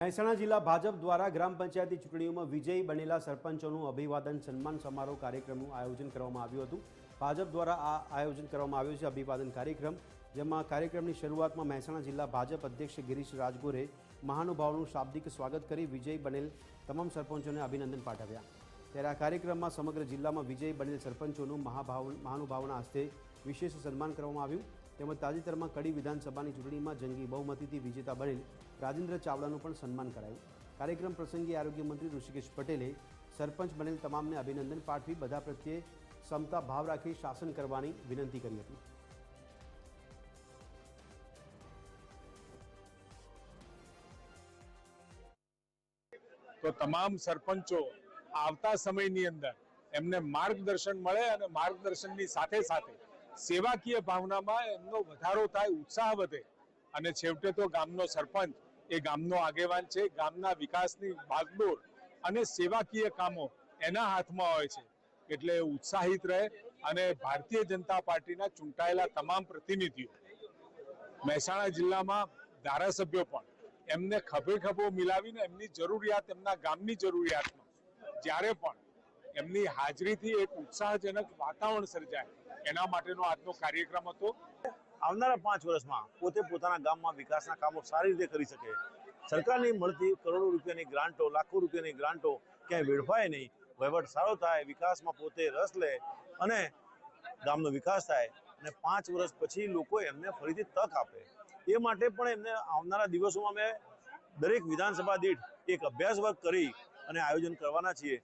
મહેસાણા જિલ્લા ભાજપ દ્વારા ગ્રામ પંચાયતી ચૂંટણીઓમાં વિજયી બનેલા સરપંચોનું અભિવાદન સન્માન સમારોહ કાર્યક્રમનું આયોજન કરવામાં આવ્યું હતું. ભાજપ દ્વારા આ આયોજન કરવામાં આવ્યું છે, અભિવાદન કાર્યક્રમ, જેમાં કાર્યક્રમની શરૂઆતમાં મહેસાણા જિલ્લા ભાજપ અધ્યક્ષ ગિરીશ રાજગોરે મહાનુભાવોનું શાબ્દિક સ્વાગત કરી વિજયી બનેલ તમામ સરપંચોને અભિનંદન પાઠવ્યા. ત્યારે આ કાર્યક્રમમાં સમગ્ર જિલ્લામાં વિજયી બનેલ સરપંચોનું મહાભાવ, મહાનુભાવોના હસ્તે વિશેષ સન્માન કરવામાં આવ્યું. તેમજ તાજેતરમાં કડી વિધાનસભાની ચૂંટણીમાં જંગી બહુમતીથી વિજેતા બનેલ રાજેન્દ્ર ચાવડાનું પણ સન્માન કરાયું. કાર્યક્રમ પ્રસંગે આરોગ્ય ઋષિકેશ પટેલે સરપંચ બનેલ તમામને અભિનંદન પાઠવી બધા પ્રત્યે ક્ષમતા ભાવ રાખી શાસન કરવાની વિનંતી કરી હતી. તો તમામ સરપંચો આવતા સમયની અંદર એમને માર્ગદર્શન મળે અને માર્ગદર્શનની સાથે સાથે સેવાકીય ભાવનામાં એમનો વધારો થાય, ઉત્સાહ વધે. અને છેવટે તો ગામનો સરપંચ, એ ગામનો આગેવાન છે, ગામના વિકાસની બાગડોર અને સેવાકીય કામો એના હાથમાં હોય છે. એટલે ઉત્સાહિત રહે અને ભારતીય જનતા પાર્ટીના ચૂંટાયેલા તમામ પ્રતિનિધિઓ, મહેસાણા જિલ્લામાં ધારાસભ્યો પણ, એમને ખભે ખભો મિલાવીને એમની જરૂરિયાત, એમના ગામની જરૂરિયાતમાં, જ્યારે પણ એમની હાજરીથી એક ઉત્સાહજનક વાતાવરણ સર્જાય. એના માટેનો આજનો કાર્યક્રમ હતો. આવનારા પાંચ વર્ષમાં પોતે પોતાના ગામમાં વિકાસના કામો સારી રીતે કરી શકે. સરકારની મળતી કરોડો રૂપિયાની ગ્રાન્ટો, લાખો રૂપિયાની ગ્રાન્ટો ક્યાંય વેડફાય નહીં. વહીવટ સારો થાય, વિકાસમાં પોતે રસ લે અને ગામનો વિકાસ થાય અને પાંચ વર્ષ પછી લોકો એમને ફરીથી તક આપે. એ માટે પણ એમને આવનારા દિવસોમાં અમે દરેક વિધાનસભા દીઠ એક અભ્યાસ વર્ગ કરી અને આયોજન કરવાના છીએ.